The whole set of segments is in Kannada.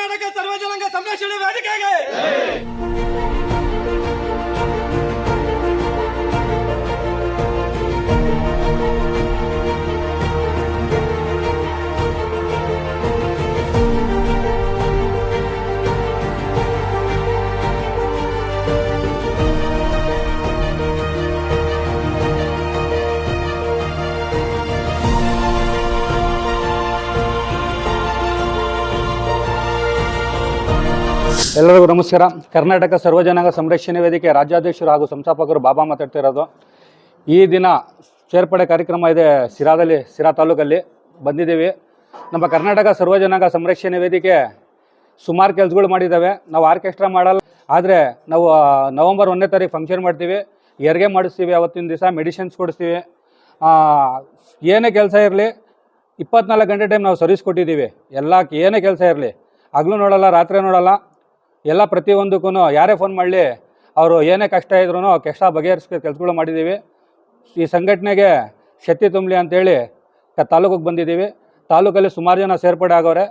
ಕರ್ನಾಟಕ ಸರ್ವ ಜನಾಂಗ ಸಂರಕ್ಷಣೆ ವೇದಿಕೆಗೆ ಎಲ್ಲರಿಗೂ ನಮಸ್ಕಾರ. ಕರ್ನಾಟಕ ಸರ್ವಜನಾಂಗ ಸಂರಕ್ಷಣೆ ವೇದಿಕೆ ರಾಜ್ಯಾಧ್ಯಕ್ಷರು ಹಾಗೂ ಸಂಸ್ಥಾಪಕರು ಬಾಬಾ ಮಾತಾಡ್ತಿರೋದು. ಈ ದಿನ ಸೇರ್ಪಡೆ ಕಾರ್ಯಕ್ರಮ ಇದೆ ಸಿರಾದಲ್ಲಿ, ಸಿರಾ ತಾಲೂಕಲ್ಲಿ ಬಂದಿದ್ದೀವಿ. ನಮ್ಮ ಕರ್ನಾಟಕ ಸರ್ವಜನಾಂಗ ಸಂರಕ್ಷಣೆ ವೇದಿಕೆ ಸುಮಾರು ಕೆಲಸಗಳು ಮಾಡಿದ್ದಾವೆ. ನಾವು ಆರ್ಕೆಸ್ಟ್ರಾ ಮಾಡಲ್ಲ, ಆದರೆ ನಾವು ನವಂಬರ್ ಒಂದನೇ ತಾರೀಕು ಫಂಕ್ಷನ್ ಮಾಡ್ತೀವಿ. ಹೆರಿಗೆ ಮಾಡಿಸ್ತೀವಿ, ಅವತ್ತಿನ ದಿವಸ ಮೆಡಿಸಿನ್ಸ್ ಕೊಡಿಸ್ತೀವಿ. ಏನೇ ಕೆಲಸ ಇರಲಿ, ಇಪ್ಪತ್ನಾಲ್ಕು ಗಂಟೆ ಟೈಮ್ ನಾವು ಸರ್ವಿಸ್ ಕೊಟ್ಟಿದ್ದೀವಿ. ಎಲ್ಲ, ಏನೇ ಕೆಲಸ ಇರಲಿ, ಹಗಲು ನೋಡಲ್ಲ, ರಾತ್ರಿ ನೋಡಲ್ಲ. ಎಲ್ಲ ಪ್ರತಿಯೊಂದಕ್ಕೂ ಯಾರೇ ಫೋನ್ ಮಾಡಲಿ, ಅವರು ಏನೇ ಕಷ್ಟ ಇದ್ರೂ ಕಷ್ಟ ಬಗೆಹರಿಸ್ಕೊ ಕೆಲಸಗಳು ಮಾಡಿದ್ದೀವಿ. ಈ ಸಂಘಟನೆಗೆ ಶಕ್ತಿ ತುಂಬಲಿ ಅಂತೇಳಿ ತಾಲೂಕಿಗೆ ಬಂದಿದ್ದೀವಿ. ತಾಲೂಕಲ್ಲಿ ಸುಮಾರು ಜನ ಸೇರ್ಪಡೆ ಆಗೋರೆ.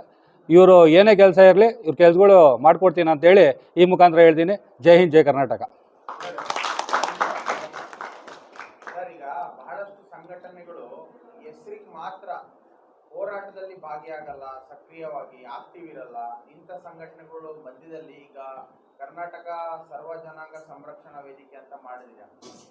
ಇವರು ಏನೇ ಕೆಲಸ ಇರಲಿ, ಇವ್ರ ಕೆಲಸಗಳು ಮಾಡ್ಕೊಡ್ತೀನಿ ಅಂತೇಳಿ ಈ ಮುಖಾಂತರ ಹೇಳ್ತೀನಿ. ಜೈ ಹಿಂದ್, ಜೈ ಕರ್ನಾಟಕ. ಸಕ್ರಿಯವಾಗಿ ಆಕ್ಟಿವ್ ಇರಲ್ಲ ಇಂಥ ಸಂಘಟನೆಗಳು ಮಧ್ಯದಲ್ಲಿ ಈಗ ಕರ್ನಾಟಕ ಸರ್ವ ಜನಾಂಗ ಸಂರಕ್ಷಣಾ ವೇದಿಕೆ ಅಂತ ಮಾಡಿದ್ದೀರಾ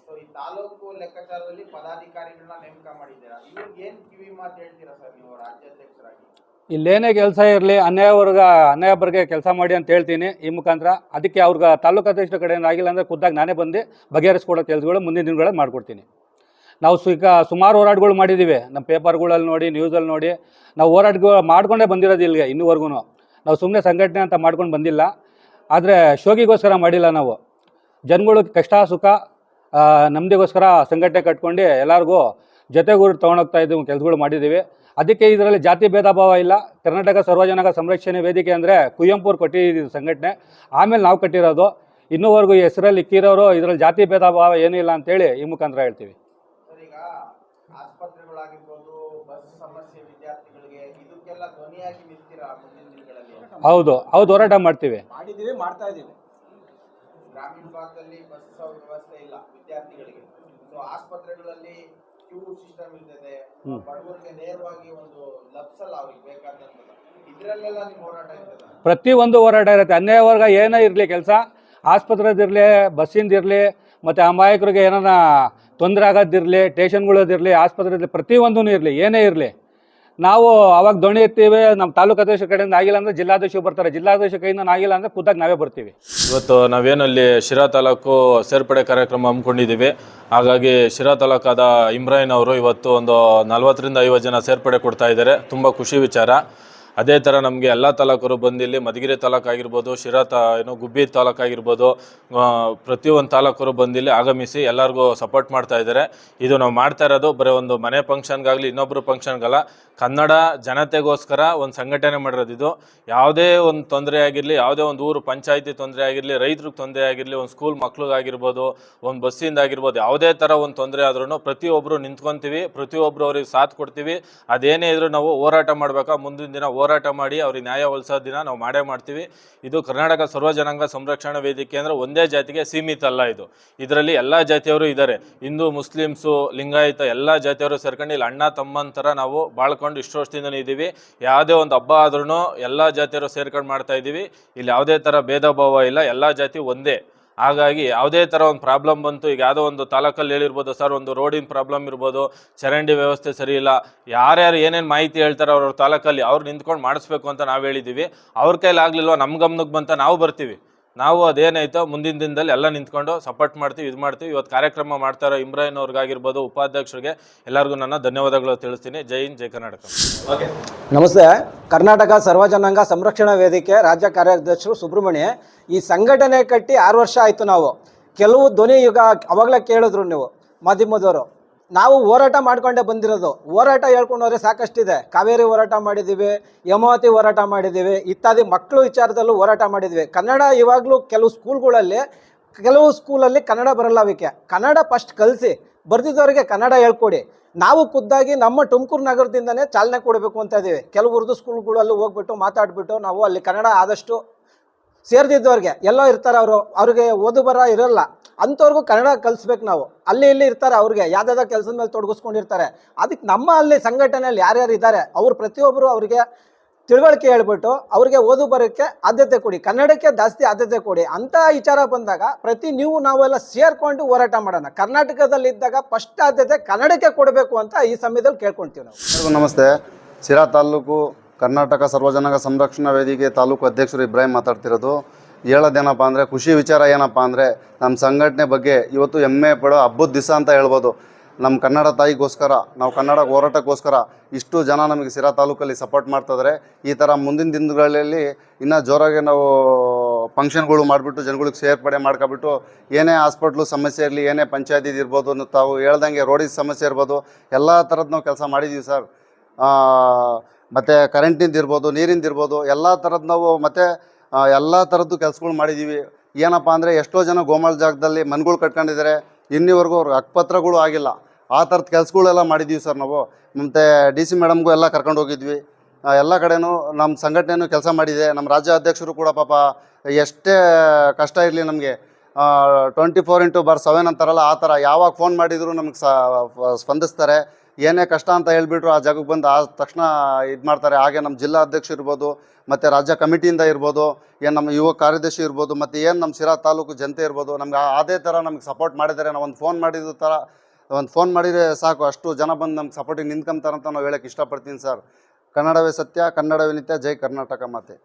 ಸೊ ಈ ತಾಲೂಕು ಲೆಕ್ಕಾಚಾರದಲ್ಲಿ ಪದಾಧಿಕಾರಿಗಳನ್ನ ನೇಮಕ ಮಾಡಿದ್ದೀರಾ? ಇವ್ರಿಗೆ ಏನ್ ಕಿವಿ ಮಾತು ಹೇಳ್ತೀರಾ ಸರ್ ನೀವು ರಾಜ್ಯಾಧ್ಯಕ್ಷರಾಗಿ ಇಲ್ಲೇನೇ ಕೆಲಸ ಇರಲಿ ಅನ್ಯಾಯ ವರ್ಗ ಅನ್ಯಾಯ ಬಗ್ಗೆ ಕೆಲಸ ಮಾಡಿ ಅಂತ ಹೇಳ್ತೀನಿ. ಈ ಮುಖಾಂತರ ಅದಕ್ಕೆ ಅವ್ರಿಗೆ ತಾಲೂಕು ಅಧ್ಯಕ್ಷರ ಕಡೆಯಿಂದ ಆಗಿಲ್ಲ ಅಂದರೆ ಖುದ್ದಾಗಿ ನಾನೇ ಬಂದು ಬಗೆಹರಿಸ್ಕೊಡೋ ಕೆಲಸಗಳು ಮುಂದಿನ ದಿನಗಳಲ್ಲಿ ಮಾಡಿಕೊಡ್ತೀನಿ. ನಾವು ಸ್ವೀಕ ಸುಮಾರು ಹೋರಾಟಗಳು ಮಾಡಿದ್ದೀವಿ. ನಮ್ಮ ಪೇಪರ್ಗಳಲ್ಲಿ ನೋಡಿ, ನ್ಯೂಸಲ್ಲಿ ನೋಡಿ. ನಾವು ಹೋರಾಟಗಳು ಮಾಡ್ಕೊಂಡೇ ಬಂದಿರೋದು ಇಲ್ಲಿಗೆ ಇನ್ನೂವರೆಗೂ ನಾವು ಸುಮ್ಮನೆ ಸಂಘಟನೆ ಅಂತ ಮಾಡ್ಕೊಂಡು ಬಂದಿಲ್ಲ. ಆದರೆ ಶೋಗಿಗೋಸ್ಕರ ಮಾಡಿಲ್ಲ ನಾವು. ಜನಗಳು ಕಷ್ಟ, ಸುಖ ನಮ್ಮದಿಗೋಸ್ಕರ ಸಂಘಟನೆ ಕಟ್ಕೊಂಡು ಎಲ್ಲರಿಗೂ ಜೊತೆಗೂರು ತೊಗೊಂಡೋಗ್ತಾ ಇದ್ದೀವಿ ಕೆಲಸಗಳು ಮಾಡಿದ್ದೀವಿ. ಅದಕ್ಕೆ ಇದರಲ್ಲಿ ಜಾತಿ ಭೇದ ಭಾವ ಇಲ್ಲ. ಕರ್ನಾಟಕ ಸರ್ವಜನಕ ಸಂರಕ್ಷಣೆ ವೇದಿಕೆ ಅಂದರೆ ಕುವೆಂಪು ಅವ್ರು ಸಂಘಟನೆ. ಆಮೇಲೆ ನಾವು ಕಟ್ಟಿರೋದು. ಇನ್ನೂವರೆಗೂ ಹೆಸರಲ್ಲಿ ಇಕ್ಕಿರೋರು ಇದರಲ್ಲಿ ಜಾತಿ ಭೇದ ಭಾವ ಏನೂ ಇಲ್ಲ ಅಂತೇಳಿ ಈ ಮುಖಾಂತರ ಹೇಳ್ತೀವಿ ಸರ್ ಈಗ ಆಸ್ಪತ್ರೆಗಳಾಗಿರ್ಬೋದು ಬಸ್ ಸಮಸ್ಯೆ ವಿದ್ಯಾರ್ಥಿಗಳಿಗೆ ಇದಕ್ಕೆಲ್ಲ ಧ್ವನಿಯಾಗಿ ನಿಲ್ತೀರಾ ಮುಂದಿನ ದಿನಗಳಲ್ಲಿ ಹೌದು ಹೌದು ಹೋರಾಟ ಮಾಡ್ತೀವಿ. ಮಾಡಿದ್ದೀವಿ ಮಾಡ್ತಾ ಇದ್ದೀವಿ. ಗ್ರಾಮೀಣ ಭಾಗದಲ್ಲಿ ಬಸ್ ವ್ಯವಸ್ಥೆ ಇಲ್ಲ ವಿದ್ಯಾರ್ಥಿಗಳಿಗೆ. ಸೊ ಆಸ್ಪತ್ರೆಗಳಲ್ಲಿ ಕ್ಯೂ ಸಿಸ್ಟಮ್ ಇರ್ತದೆ ಬಡವರಿಗೆ ನೇರವಾಗಿ ಒಂದು ಲಪ್ಸಲ್ಲ ಅವ್ರಿಗೆ ಬೇಕಾದಂಥದ್ದು. ಇದ್ರಲ್ಲೆಲ್ಲ ನಿಮ್ಮ ಹೋರಾಟ ಇರ್ತದೆ? ಪ್ರತಿಯೊಂದು ಹೋರಾಟ ಇರುತ್ತೆ. ಅನ್ಯಾಯ ವರ್ಗ ಏನೇ ಇರಲಿ ಕೆಲಸ ಆಸ್ಪತ್ರೆದಿರಲಿ ಬಸ್ಸಿಂದಿರಲಿ ಮತ್ತು ಅಮಾಯಕರಿಗೆ ಏನಾರ ತೊಂದರೆ ಆಗೋದಿರಲಿ ಆಸ್ಪತ್ರೆ ಪ್ರತಿ ಪ್ರತಿಯೊಂದೂ ಇರಲಿ ಏನೇ ಇರಲಿ. ನಾವು ಅವಾಗ ದೋಣಿ ನಮ್ಮ ತಾಲೂಕು ಅಧ್ಯಕ್ಷ ಕಡೆಯಿಂದ ಆಗಿಲ್ಲ ಅಂದ್ರೆ ಜಿಲ್ಲಾಧ್ಯಕ್ಷರು ಬರ್ತಾರೆ. ಜಿಲ್ಲಾಧ್ಯಕ್ಷ ಕೈಯಿಂದ ಆಗಿಲ್ಲ ಅಂದ್ರೆ ಖುದ್ದಾಗಿ ನಾವೇ ಬರ್ತೀವಿ. ಇವತ್ತು ನಾವೇನಲ್ಲಿ ಶಿರಾ ತಾಲೂಕು ಸೇರ್ಪಡೆ ಕಾರ್ಯಕ್ರಮ ಹಮ್ಮಿಕೊಂಡಿದ್ದೀವಿ. ಹಾಗಾಗಿ ಶಿರಾ ತಾಲೂಕಾದ ಇಮ್ರಾನ್ ಅವರು ಇವತ್ತು ಒಂದು ನಲವತ್ತರಿಂದ ಐವತ್ತು ಜನ ಸೇರ್ಪಡೆ ಕೊಡ್ತಾ ಇದ್ದಾರೆ. ತುಂಬ ಖುಷಿ ವಿಚಾರ. ಅದೇ ಥರ ನಮಗೆ ಎಲ್ಲ ತಾಲೂಕರು ಬಂದು ಇಲ್ಲಿ ಮಧುಗಿರಿ ತಾಲೂಕು ಆಗಿರ್ಬೋದು ಶಿರಾ ತಾ ಏನು ಗುಬ್ಬಿ ತಾಲೂಕು ಆಗಿರ್ಬೋದು ಪ್ರತಿಯೊಂದು ತಾಲೂಕರು ಬಂದಿಲ್ಲಿ ಆಗಮಿಸಿ ಎಲ್ಲರಿಗೂ ಸಪೋರ್ಟ್ ಮಾಡ್ತಾ ಇದ್ದಾರೆ ಇದು ನಾವು ಮಾಡ್ತಾ ಇರೋದು ಬರೀ ಒಂದು ಮನೆ ಫಂಕ್ಷನ್ಗಾಗಲಿ ಇನ್ನೊಬ್ಬರು ಫಂಕ್ಷನ್ಗಲ್ಲ ಕನ್ನಡ ಜನತೆಗೋಸ್ಕರ ಒಂದು ಸಂಘಟನೆ ಮಾಡಿರೋದು ಇದು. ಯಾವುದೇ ಒಂದು ತೊಂದರೆ ಆಗಿರಲಿ, ಯಾವುದೇ ಒಂದು ಊರು ಪಂಚಾಯಿತಿ ತೊಂದರೆ ಆಗಿರಲಿ, ರೈತರಿಗೆ ತೊಂದರೆ ಆಗಿರಲಿ, ಒಂದು ಸ್ಕೂಲ್ ಮಕ್ಳಿಗಾಗಿರ್ಬೋದು ಒಂದು ಬಸ್ಸಿಂದ ಆಗಿರ್ಬೋದು, ಯಾವುದೇ ಥರ ಒಂದು ತೊಂದರೆ ಆದ್ರೂ ಪ್ರತಿಯೊಬ್ಬರು ನಿಂತ್ಕೊಂತೀವಿ ಪ್ರತಿಯೊಬ್ಬರು ಅವ್ರಿಗೆ ಸಾಥ್ ಕೊಡ್ತೀವಿ. ಅದೇನೇ ಇದ್ರೂ ನಾವು ಹೋರಾಟ ಮಾಡಬೇಕಾ, ಮುಂದಿನ ದಿನ ಹೋರಾಟ ಮಾಡಿ ಅವ್ರಿಗೆ ನ್ಯಾಯ ಒಲಿಸೋ ದಿನ ನಾವು ಮಾಡೇ ಮಾಡ್ತೀವಿ. ಇದು ಕರ್ನಾಟಕ ಸರ್ವಜನಾಂಗ ಸಂರಕ್ಷಣಾ ವೇದಿಕೆ ಅಂದರೆ ಒಂದೇ ಜಾತಿಗೆ ಸೀಮಿತ ಅಲ್ಲ ಇದು. ಇದರಲ್ಲಿ ಎಲ್ಲ ಜಾತಿಯವರು ಇದ್ದಾರೆ ಹಿಂದೂ, ಮುಸ್ಲಿಮ್ಸು, ಲಿಂಗಾಯತ ಎಲ್ಲ ಜಾತಿಯವರು ಸೇರ್ಕೊಂಡು ಇಲ್ಲಿ ಅಣ್ಣ, ತಮ್ಮನ ಥರ ನಾವು ಬಾಳ್ಕೊಂಡು ಇಷ್ಟು ವರ್ಷದಿಂದನೇ ಇದ್ದೀವಿ. ಯಾವುದೇ ಒಂದು ಹಬ್ಬ ಆದ್ರೂ ಎಲ್ಲ ಜಾತಿಯವರು ಸೇರ್ಕೊಂಡು ಮಾಡ್ತಾ ಇದ್ದೀವಿ. ಇಲ್ಲಿ ಯಾವುದೇ ಥರ ಭೇದ ಭಾವ ಇಲ್ಲ. ಎಲ್ಲ ಜಾತಿ ಒಂದೇ. ಹಾಗಾಗಿ ಯಾವುದೇ ಥರ ಒಂದು ಪ್ರಾಬ್ಲಮ್ ಬಂತು, ಈಗ ಯಾವುದೋ ಒಂದು ತಾಲೂಕಲ್ಲಿ ಹೇಳಿರ್ಬೋದು, ಸರ್, ಒಂದು ರೋಡಿನ ಪ್ರಾಬ್ಲಮ್ ಇರ್ಬೋದು, ಚರಂಡಿ ವ್ಯವಸ್ಥೆ ಸರಿ ಇಲ್ಲ, ಯಾರ್ಯಾರು ಏನೇನು ಮಾಹಿತಿ ಹೇಳ್ತಾರೆ ಅವ್ರ ತಾಲೂಕಲ್ಲಿ ಅವ್ರು ನಿಂತ್ಕೊಂಡು ಮಾಡಿಸ್ಬೇಕು ಅಂತ ನಾವು ಹೇಳಿದ್ದೀವಿ ಅವ್ರ ಕೈಲಿ ಆಗಲಿಲ್ವ ನಮ್ಮ ಗಮನಕ್ಕೆ ಬಂತ ನಾವು ಬರ್ತೀವಿ. ನಾವು ಅದೇನೈತೋ ಮುಂದಿನ ದಿನದಲ್ಲಿ ಎಲ್ಲ ನಿಂತ್ಕೊಂಡು ಸಪೋರ್ಟ್ ಮಾಡ್ತೀವಿ ಇದು ಮಾಡ್ತೀವಿ. ಇವತ್ತು ಕಾರ್ಯಕ್ರಮ ಮಾಡ್ತಾರೋ ಇಮ್ರಾನ್ ಅವ್ರಿಗಾಗಿರ್ಬೋದು ಉಪಾಧ್ಯಕ್ಷರಿಗೆ ಎಲ್ಲರಿಗೂ ನನ್ನ ಧನ್ಯವಾದಗಳು ತಿಳಿಸ್ತೀನಿ. ಜೈ ಹಿಂದ್ ಜೈ ಕರ್ನಾಟಕ. ನಮಸ್ತೆ. ಕರ್ನಾಟಕ ಸರ್ವಜನಾಂಗ ಸಂರಕ್ಷಣಾ ವೇದಿಕೆ ರಾಜ್ಯ ಕಾರ್ಯಾಧ್ಯಕ್ಷರು ಸುಬ್ರಹ್ಮಣ್ಯ. ಈ ಸಂಘಟನೆ ಕಟ್ಟಿ ಆರು ವರ್ಷ ಆಯಿತು ನಾವು. ಕೆಲವು ಧ್ವನಿ ಈಗ ಅವಾಗಲೇ ಕೇಳಿದ್ರು ನೀವು ಮಾಧ್ಯಮದವರು. ನಾವು ಹೋರಾಟ ಮಾಡ್ಕೊಂಡೇ ಬಂದಿರೋದು. ಹೋರಾಟ ಹೇಳ್ಕೊಂಡವ್ರೆ ಸಾಕಷ್ಟಿದೆ. ಕಾವೇರಿ ಹೋರಾಟ ಮಾಡಿದ್ದೀವಿ, ಯಮಾವತಿ ಹೋರಾಟ ಮಾಡಿದ್ದೀವಿ, ಇತ್ಯಾದಿ ಮಕ್ಕಳು ವಿಚಾರದಲ್ಲೂ ಹೋರಾಟ ಮಾಡಿದ್ವಿ. ಕನ್ನಡ ಇವಾಗಲೂ ಕೆಲವು ಸ್ಕೂಲ್ಗಳಲ್ಲಿ, ಕೆಲವು ಸ್ಕೂಲಲ್ಲಿ ಕನ್ನಡ ಬರಲ್ಲ ಅವಕ್ಕೆ. ಕನ್ನಡ ಫಸ್ಟ್ ಕಲಿಸಿ, ಬರ್ದಿದ್ದವರಿಗೆ ಕನ್ನಡ ಹೇಳ್ಕೊಡಿ. ನಾವು ಖುದ್ದಾಗಿ ನಮ್ಮ ತುಮಕೂರು ನಗರದಿಂದನೇ ಚಾಲನೆ ಕೊಡಬೇಕು ಅಂತ ಇದ್ದೀವಿ. ಕೆಲವು ಉರ್ದು ಸ್ಕೂಲ್ಗಳಲ್ಲೂ ಹೋಗ್ಬಿಟ್ಟು ಮಾತಾಡ್ಬಿಟ್ಟು ನಾವು ಅಲ್ಲಿ ಕನ್ನಡ ಆದಷ್ಟು ಸೇರ್ದಿದ್ದವ್ರಿಗೆ ಎಲ್ಲೋ ಇರ್ತಾರೆ ಅವರು, ಅವ್ರಿಗೆ ಓದು ಬರ ಇರಲ್ಲ. ಅಂಥವ್ರಿಗೂ ಕನ್ನಡ ಕಲಿಸ್ಬೇಕು ನಾವು. ಅಲ್ಲಿ ಇಲ್ಲಿ ಇರ್ತಾರೆ ಅವ್ರಿಗೆ ಯಾವ್ದಾದ ಕೆಲಸದ ಮೇಲೆ ತೊಡಗಿಸ್ಕೊಂಡಿರ್ತಾರೆ. ಅದಕ್ಕೆ ನಮ್ಮ ಅಲ್ಲಿ ಸಂಘಟನೆಯಲ್ಲಿ ಯಾರ್ಯಾರು ಇದ್ದಾರೆ, ಅವ್ರು ಪ್ರತಿಯೊಬ್ಬರು ಅವರಿಗೆ ತಿಳುವಳಿಕೆ ಹೇಳ್ಬಿಟ್ಟು ಅವ್ರಿಗೆ ಓದು ಬರೋಕ್ಕೆ ಆದ್ಯತೆ ಕೊಡಿ. ಕನ್ನಡಕ್ಕೆ ಜಾಸ್ತಿ ಆದ್ಯತೆ ಕೊಡಿ. ಅಂತ ವಿಚಾರ ಬಂದಾಗ ಪ್ರತಿ ನೀವು ನಾವೆಲ್ಲ ಸೇರ್ಕೊಂಡು ಹೋರಾಟ ಮಾಡೋಣ. ಕರ್ನಾಟಕದಲ್ಲಿ ಇದ್ದಾಗ ಫಸ್ಟ್ ಆದ್ಯತೆ ಕನ್ನಡಕ್ಕೆ ಕೊಡಬೇಕು ಅಂತ ಈ ಸಮಯದಲ್ಲಿ ಕೇಳ್ಕೊಳ್ತೀವಿ ನಾವು. ನಮಸ್ತೆ. ಸಿರಾ ತಾಲೂಕು ಕರ್ನಾಟಕ ಸರ್ವಜನಾಂಗ ಸಂರಕ್ಷಣಾ ವೇದಿಕೆ ತಾಲೂಕು ಅಧ್ಯಕ್ಷರು ಇಬ್ರಾಹಿಂ ಮಾತಾಡ್ತಿರೋದು. ಹೇಳೋದೇನಪ್ಪ ಅಂದರೆ, ಖುಷಿ ವಿಚಾರ ಏನಪ್ಪ ಅಂದರೆ ನಮ್ಮ ಸಂಘಟನೆ ಬಗ್ಗೆ ಇವತ್ತು ಹೆಮ್ಮೆ ಪಡೋ ಹಬ್ಬದ ದಿವಸ ಅಂತ ಹೇಳ್ಬೋದು. ನಮ್ಮ ಕನ್ನಡ ತಾಯಿಗೋಸ್ಕರ, ನಾವು ಕನ್ನಡ ಹೋರಾಟಕ್ಕೋಸ್ಕರ ಇಷ್ಟು ಜನ ನಮಗೆ ಸಿರಾ ತಾಲೂಕಲ್ಲಿ ಸಪೋರ್ಟ್ ಮಾಡ್ತಿದ್ದಾರೆ ಈ ಥರ ಮುಂದಿನ ದಿನಗಳಲ್ಲಿ ಇನ್ನೂ ಜೋರಾಗಿ ನಾವು ಫಂಕ್ಷನ್ಗಳು ಮಾಡಿಬಿಟ್ಟು, ಜನಗಳಿಗೆ ಸೇರ್ಪಡೆ ಮಾಡ್ಕೊಬಿಟ್ಟು, ಏನೇ ಹಾಸ್ಪಿಟ್ಲು ಸಮಸ್ಯೆ ಇರಲಿ, ಏನೇ ಪಂಚಾಯತಿ ಇರ್ಬೋದು ತಾವು ಹೇಳ್ದಂಗೆ ರೋಡಿನ ಸಮಸ್ಯೆ ಇರ್ಬೋದು, ಎಲ್ಲ ಥರದ್ದು ನಾವು ಕೆಲಸ ಮಾಡಿದ್ದೀವಿ ಸರ್. ಮತ್ತು ಕರೆಂಟಿಂದ ಇರ್ಬೋದು, ನೀರಿಂದ ಇರ್ಬೋದು, ಎಲ್ಲ ಥರದ್ದು ನಾವು ಮತ್ತು ಎಲ್ಲ ಥರದ್ದು ಕೆಲಸಗಳು ಮಾಡಿದ್ದೀವಿ ಏನಪ್ಪ ಅಂದರೆ ಎಷ್ಟೋ ಜನ ಗೋಮಾಳ ಜಾಗದಲ್ಲಿ ಮನ್ಗಳು ಕಟ್ಕೊಂಡಿದ್ದಾರೆ ಇನ್ನಿವರೆಗೂ ಅವ್ರಿಗೆ ಅಕ್ಪತ್ರಗಳು ಆಗಿಲ್ಲ. ಆ ಥರದ ಕೆಲಸಗಳೆಲ್ಲ ಮಾಡಿದ್ದೀವಿ ಸರ್ ನಾವು. ಮತ್ತು ಡಿ ಸಿ ಮೇಡಮ್ಗೂ ಎಲ್ಲ ಕರ್ಕೊಂಡು ಹೋಗಿದ್ವಿ. ಎಲ್ಲ ಕಡೆನೂ ನಮ್ಮ ಸಂಘಟನೆಯೂ ಕೆಲಸ ಮಾಡಿದೆ. ನಮ್ಮ ರಾಜ್ಯ ಅಧ್ಯಕ್ಷರು ಕೂಡ ಪಾಪ ಎಷ್ಟೇ ಕಷ್ಟ ಇರಲಿ ನಮಗೆ twenty four into bar seven ಅಂತಾರಲ್ಲ, ಆ ಥರ ಯಾವಾಗ ಫೋನ್ ಮಾಡಿದರೂ ನಮಗೆ ಸ್ಪಂದಿಸ್ತಾರೆ. ಏನೇ ಕಷ್ಟ ಅಂತ ಹೇಳಿಬಿಟ್ರು ಆ ಜಾಗಕ್ಕೆ ಬಂದು ಆ ತಕ್ಷಣ ಇದು ಮಾಡ್ತಾರೆ. ಹಾಗೆ ನಮ್ಮ ಜಿಲ್ಲಾ ಅಧ್ಯಕ್ಷ ಇರ್ಬೋದು, ಮತ್ತು ರಾಜ್ಯ ಕಮಿಟಿಯಿಂದ ಇರ್ಬೋದು, ಏನು ನಮ್ಮ ಯುವ ಕಾರ್ಯದರ್ಶಿ ಇರ್ಬೋದು, ಮತ್ತು ಏನು ನಮ್ಮ ಸಿರಾ ತಾಲೂಕು ಜನತೆ ಇರ್ಬೋದು, ನಮ್ಗೆ ಅದೇ ಥರ ನಮ್ಗೆ ಸಪೋರ್ಟ್ ಮಾಡಿದ್ದಾರೆ. ನಾವು ಒಂದು ಫೋನ್ ಮಾಡಿದ ಥರ ಒಂದು ಫೋನ್ ಮಾಡಿದರೆ ಸಾಕು, ಅಷ್ಟು ಜನ ಬಂದು ನಮ್ಗೆ ಸಪೋರ್ಟಿಗೆ ನಿಂತ್ಕೊಂತಾರಂತ ನಾವು ಹೇಳೋಕ್ಕೆ ಇಷ್ಟಪಡ್ತೀನಿ ಸರ್. ಕನ್ನಡವೇ ಸತ್ಯ, ಕನ್ನಡವೇ ನಿತ್ಯ, ಜೈ ಕರ್ನಾಟಕ ಮಾತೆ.